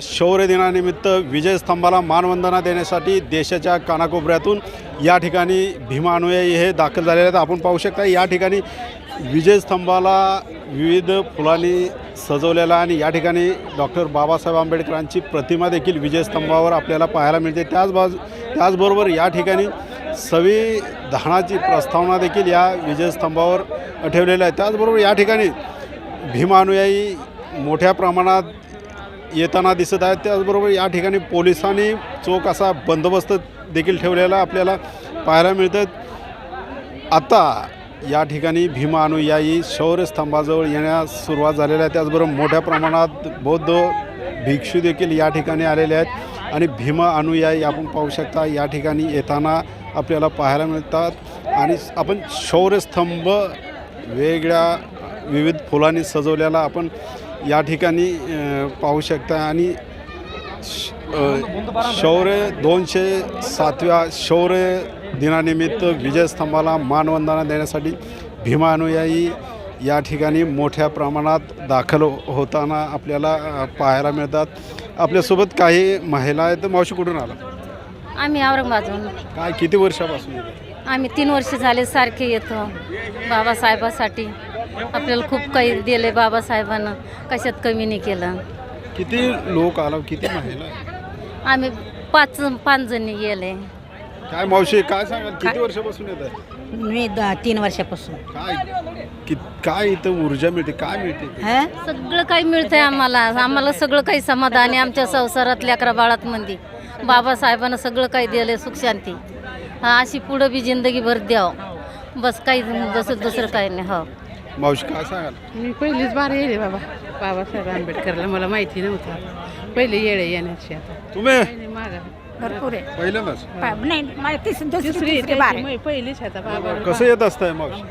शौर्य दिनानिमित्त विजयस्तंभाला मानवंदना देण्यासाठी देशाच्या कानाकोपऱ्यातून या ठिकाणी भीमा अनुयायी हे दाखल झालेले आहेत. आपण पाहू शकता या ठिकाणी विजयस्तंभाला विविध फुलांनी सजवलेला आणि या ठिकाणी डॉक्टर बाबासाहेब आंबेडकरांची प्रतिमा देखील विजयस्तंभावर आपल्याला पाहायला मिळते. त्याच बाजू त्याचबरोबर या ठिकाणी संविधानाची प्रस्तावना देखील या विजयस्तंभावर ठेवलेल्या आहे. त्याचबरोबर या ठिकाणी भीमानुयायी मोठ्या प्रमाणात येताना दिसत आहेत. त्याचबरोबर या ठिकाणी पोलिसांनी चोख असा बंदोबस्त देखील ठेवलेला आपल्याला पाहायला मिळतात आता या ठिकाणी भीमा अनुयायी शौर्यस्तंभाजवळ येण्यास सुरुवात झालेल्या आहे त्याचबरोबर मोठ्या प्रमाणात बौद्ध भिक्षू देखील या ठिकाणी आलेले आहेत. आणि भीमा अनुयायी आपण पाहू शकता या ठिकाणी येताना आपल्याला पाहायला मिळतात. आणि आपण शौर्यस्तंभ वेगळ्या विविध फुलांनी सजवलेला आपण या ठिकाणी पाहू शकता आणि शौर्य दोनशे सातव्या शौर्य दिनानिमित्त विजयस्तंभाला मानवंदना देण्यासाठी भीमा अनुयायी या ठिकाणी मोठ्या प्रमाणात दाखल होताना आपल्याला पाहायला मिळतात. आपल्यासोबत काही महिला आहेत. मावशी कुठून आला? आम्ही औरंगाबादहून. काय किती वर्षापासून? आम्ही तीन वर्ष झाले सारखे येतो बाबासाहेबासाठी. आपल्याला खूप काही दिले बाबासाहेबांना. कशात कमी नाही केलं. किती लोक आला किती महिला? आम्ही पाच पाच जणी गेले. काय मावशी काय सांगाल? किती वर्षापासून येत आहे? मी द तीन वर्षापासून. काय कि काय इथं ऊर्जा मिळते काय मिळते? हा? सगळं काही मिळतंय आम्हाला. आम्हाला सगळं काही समाधान आहे आमच्या संसारात लेकरा बाळात मंदी बाबासाहेबांना सगळं काही दिलं सुख शांती. हा अशी पुढं बी जिंदगीभर द्यावं. बस काही दुसरं दुसरं काही नाही हो. मावशी काय सांगाल? मी पहिलीच बार येले बाबा. बाबासाहेब आंबेडकरला मला माहिती नव्हतं पहिले येळे येण्याची आता. तुम्ही? मागं. भरपूर आहे. पहिल्यांदाच? पा- नाही मला तिसरी दुसरी दुसरी तिसरी बार त्याची आहे. मै- पहिलीच आता बाबा. कसं येत असतंय मावशी?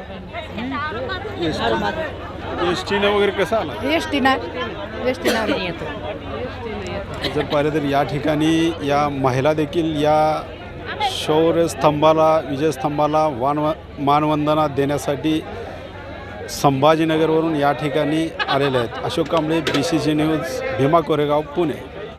एस टीनं वगैरे कसं आला? एस टी ना एस टी ना येतो. जर पाहिलं तर या ठिकाणी या महिला देखील या शौर्यस्तंभाला विजयस्तंभाला वानव मानवंदना देण्यासाठी संभाजीनगरवरून या ठिकाणी आलेले आहेत. Ashok Kamble B C C news Bhima Koregaon Pune.